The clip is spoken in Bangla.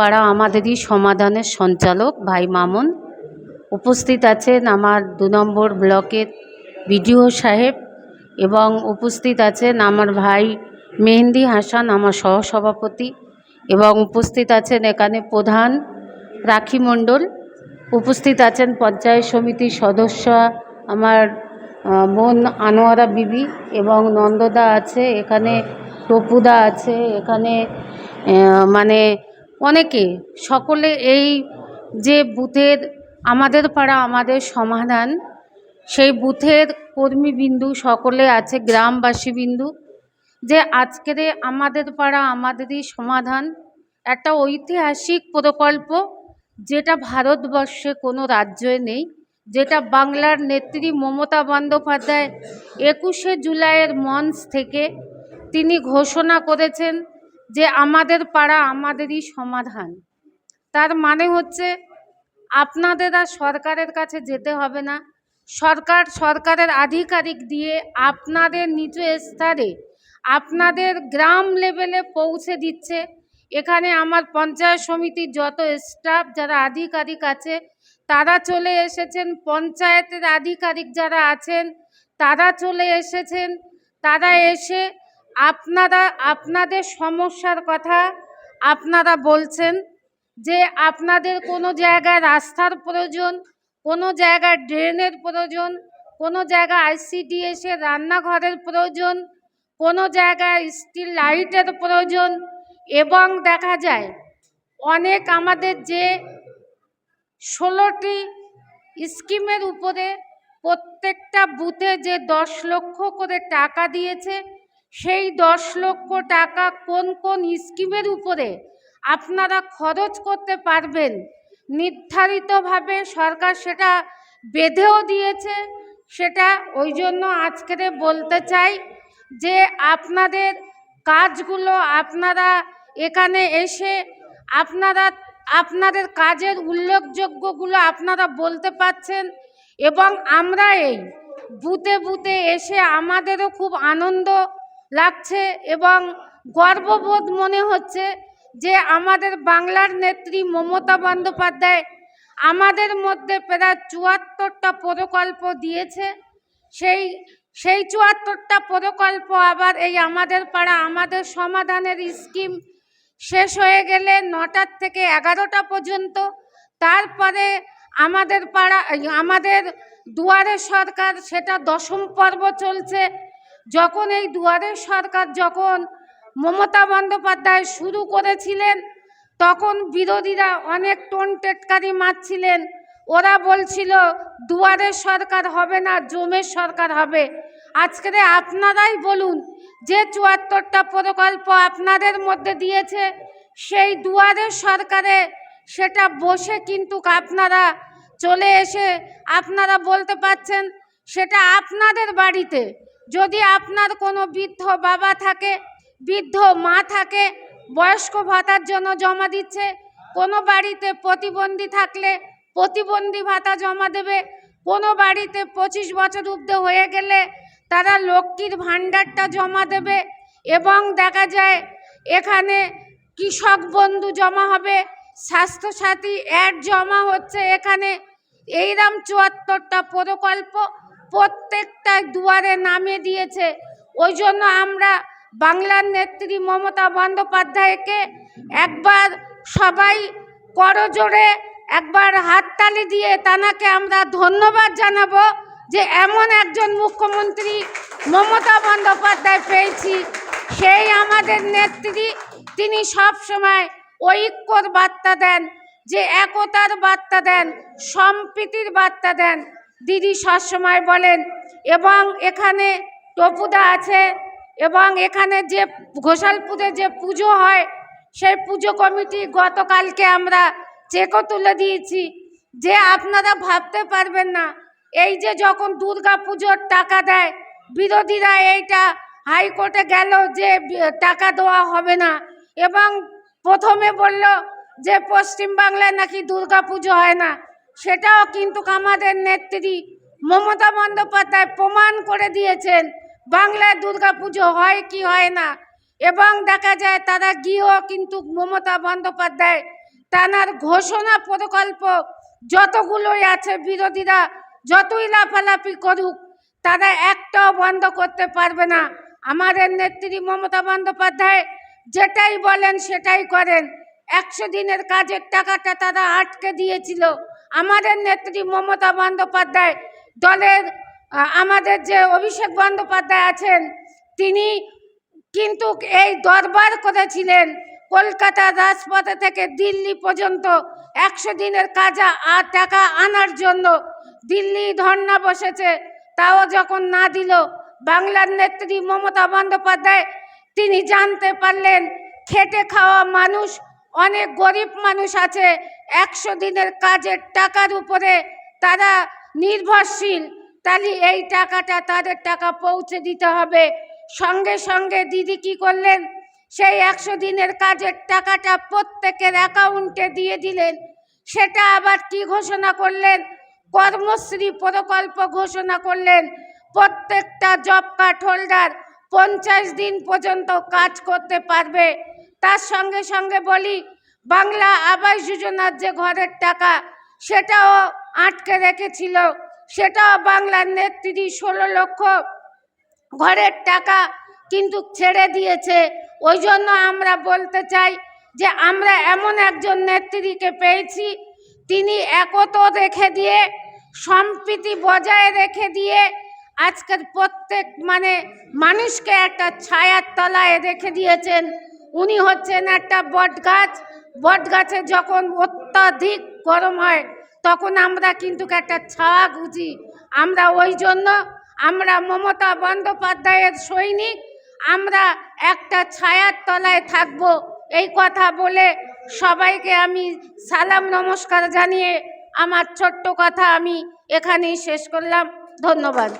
পাড়া আমাদেরই সমাধানের সঞ্চালক ভাই মামুন। উপস্থিত আছেন আমার দু নম্বর ব্লকের বিডিও সাহেব এবং উপস্থিত আছেন আমার ভাই মেহেন্দি হাসান, আমার সহসভাপতি এবং উপস্থিত আছেন এখানে প্রধান রাখি মণ্ডল। উপস্থিত আছেন পঞ্চায়েত সমিতির সদস্য আমার বোন আনোয়ারা বিবি এবং নন্দদা আছে, এখানে টপুদা আছে, এখানে মানে অনেকে, সকলে এই যে বুথের আমাদের পাড়া, আমাদের সমাধান, সেই বুথের কর্মীবিন্দু সকলে আছে গ্রামবাসী বিন্দু যে আজকের আমাদের পাড়া, আমাদেরই সমাধান একটা ঐতিহাসিক প্রকল্প যেটা ভারতবর্ষে কোনো রাজ্যে নেই, যেটা বাংলার নেত্রী মমতা বন্দ্যোপাধ্যায় একুশে জুলাইয়ের মঞ্চ থেকে তিনি ঘোষণা করেছেন যে আমাদের পাড়া আমাদেরই সমাধান। তার মানে হচ্ছে আপনাদের আর সরকারের কাছে যেতে হবে না। সরকার সরকারের আধিকারিক দিয়ে আপনাদের নিজ স্তরে আপনাদের গ্রাম লেভেলে পৌঁছে দিচ্ছে। এখানে আমার পঞ্চায়েত সমিতির যত স্টাফ যারা আধিকারিক আছে, তারা চলে এসেছেন। পঞ্চায়েতের আধিকারিক যারা আছেন, তারা চলে এসেছেন। তারা এসে আপনারা, আপনাদের সমস্যার কথা আপনারা বলছেন যে আপনাদের কোনো জায়গায় রাস্তার প্রয়োজন, কোনো জায়গায় ড্রেনের প্রয়োজন, কোনো জায়গায় আইসিডিএসের রান্নাঘরের প্রয়োজন, কোনো জায়গায় স্টিল লাইটের প্রয়োজন এবং দেখা যায় অনেক আমাদের যে ষোলোটি স্কিমের উপরে প্রত্যেকটা বুথে যে দশ লক্ষ করে টাকা দিয়েছে সেই দশ লক্ষ টাকা কোন কোন স্কিমের উপরে আপনারা খরচ করতে পারবেন? নির্ধারিতভাবে সরকার সেটা বেঁধেও দিয়েছে। সেটা ওই জন্য আজকের বলতে চাই যে আপনাদের কাজগুলো আপনারা এখানে এসে আপনারা, আপনাদের কাজের উল্লেখযোগ্যগুলো আপনারা বলতে পারছেন এবং আমরা এই বুথে বুথে এসে আমাদেরও খুব আনন্দ লাগছে এবং গর্ববোধ মনে হচ্ছে যে আমাদের বাংলার নেত্রী মমতা বন্দ্যোপাধ্যায় আমাদের মধ্যে প্রায় চুয়াত্তরটা প্রকল্প দিয়েছে। সেই সেই চুয়াত্তরটা প্রকল্প আবার এই আমাদের পাড়া, আমাদের সমাধানের স্কিম শেষ হয়ে গেলে নটার থেকে এগারোটা পর্যন্ত। তারপরে আমাদের পাড়া, আমাদের দুয়ারে সরকার, সেটা দশম পর্ব চলছে। যখন এই দুয়ারের সরকার যখন মমতা বন্দ্যোপাধ্যায় শুরু করেছিলেন, তখন বিরোধীরা অনেক টোন টেটকারি মারছিলেন। ওরা বলছিল, দুয়ারের সরকার হবে না, জমের সরকার হবে। আজকের আপনারাই বলুন, যে চুয়াত্তরটা প্রকল্প আপনাদের মধ্যে দিয়েছে, সেই দুয়ারের সরকারে সেটা বসে কিন্তু আপনারা চলে এসে আপনারা বলতে পারছেন, সেটা আপনাদের বাড়িতে। যদি আপনার কোনো বৃদ্ধ বাবা থাকে, বৃদ্ধ মা থাকে, বয়স্ক ভাতার জন্য জমা দিচ্ছে, কোনো বাড়িতে প্রতিবন্ধী থাকলে প্রতিবন্ধী ভাতা জমা দেবে, কোনো বাড়িতে পঁচিশ বছর ঊর্ধ্ব হয়ে গেলে তারা লক্ষ্মীর ভাণ্ডারটা জমা দেবে এবং দেখা যায় এখানে কৃষক বন্ধু জমা হবে, স্বাস্থ্যসাথী অ্যাড জমা হচ্ছে এখানে। এইরকম চুয়াত্তরটা প্রকল্প প্রত্যেকটা দুয়ারে নামে দিয়েছে। ওই জন্য আমরা বাংলার নেত্রী মমতা বন্দ্যোপাধ্যায়কে একবার সবাই করজোড়ে একবার হাততালি দিয়ে তানাকে আমরা ধন্যবাদ জানাব যে এমন একজন মুখ্যমন্ত্রী মমতা বন্দ্যোপাধ্যায় পেয়েছি। সেই আমাদের নেত্রী, তিনি সব সময় ঐক্যর বার্তা দেন, যে একতার বার্তা দেন, সম্প্রীতির বার্তা দেন। দিদি সবসময় বলেন, এবং এখানে টপুদা আছে, এবং এখানে যে ঘোষালপুরে যে পুজো হয়, সেই পুজো কমিটি গতকালকে আমরা চেকও তুলে দিয়েছি। যে আপনারা ভাবতে পারবেন না, এই যে যখন দুর্গা পুজোর টাকা দেয়, বিরোধীরা এইটা হাইকোর্টে গেল যে টাকা দেওয়া হবে না। এবং প্রথমে বলল যে পশ্চিম বাংলায় নাকি দুর্গা পুজো হয় না। সেটাও কিন্তু আমাদের নেত্রী মমতা বন্দ্যোপাধ্যায় প্রমাণ করে দিয়েছেন বাংলায় দুর্গা পুজো হয় কি হয় না। এবং দেখা যায় তারা গিয়েও কিন্তু মমতা বন্দ্যোপাধ্যায় তানার ঘোষণা প্রকল্প যতগুলোই আছে বিরোধীরা যতই লাফালাফি করুক, তারা একটাও বন্ধ করতে পারবে না। আমাদের নেত্রী মমতা বন্দ্যোপাধ্যায় যেটাই বলেন সেটাই করেন। একশো দিনের কাজের টাকাটা তারা আটকে দিয়েছিল। আমাদের নেত্রী মমতা বন্দ্যোপাধ্যায় দলের আমাদের যে অভিষেক বন্দ্যোপাধ্যায় আছেন, তিনি কিন্তু এই দরবার করেছিলেন কলকাতার রাজপথে থেকে দিল্লি পর্যন্ত একশো দিনের কাজা আর টাকা আনার জন্য। দিল্লি ধর্ণা বসেছে, তাও যখন না দিল, বাংলার নেত্রী মমতা বন্দ্যোপাধ্যায়, তিনি জানতে পারলেন, খেটে খাওয়া মানুষ, অনেক গরিব মানুষ আছে একশো দিনের কাজের টাকার উপরে তারা নির্ভরশীল। তাহলে এই টাকাটা তাদের টাকা পৌঁছে দিতে হবে। সঙ্গে সঙ্গে দিদি কি করলেন? সেই একশো দিনের কাজের টাকাটা প্রত্যেকের অ্যাকাউন্টে দিয়ে দিলেন। সেটা আবার কি ঘোষণা করলেন? কর্মশ্রী প্রকল্প ঘোষণা করলেন। প্রত্যেকটা জব কার্ড হোল্ডার পঞ্চাশ দিন পর্যন্ত কাজ করতে পারবে। তার সঙ্গে সঙ্গে বলি বাংলা আবাস যোজনার যে ঘরের টাকা, সেটাও আটকে রেখেছিল। সেটাও বাংলার নেত্রী ষোলো লক্ষ ঘরের টাকা কিন্তু ছেড়ে দিয়েছে। ওই জন্য আমরা বলতে চাই যে আমরা এমন একজন নেত্রীকে পেয়েছি, তিনি একত রেখে দিয়ে, সম্প্রীতি বজায় রেখে দিয়ে আজকের প্রত্যেক মানে মানুষকে একটা ছায়ার তলায় রেখে দিয়েছেন। উনি হচ্ছেন একটা বট গাছ বট গাছে যখন অত্যাধিক গরম হয়, তখন আমরা কিন্তু একটা ছায়া খুঁজি আমরা ওই জন্য আমরা মমতা বন্দ্যোপাধ্যায়ের সৈনিক, আমরা একটা ছায়ার তলায় থাকব। এই কথা বলে সবাইকে আমি সালাম, নমস্কার জানিয়ে আমার ছোট্ট কথা আমি এখানেই শেষ করলাম। ধন্যবাদ।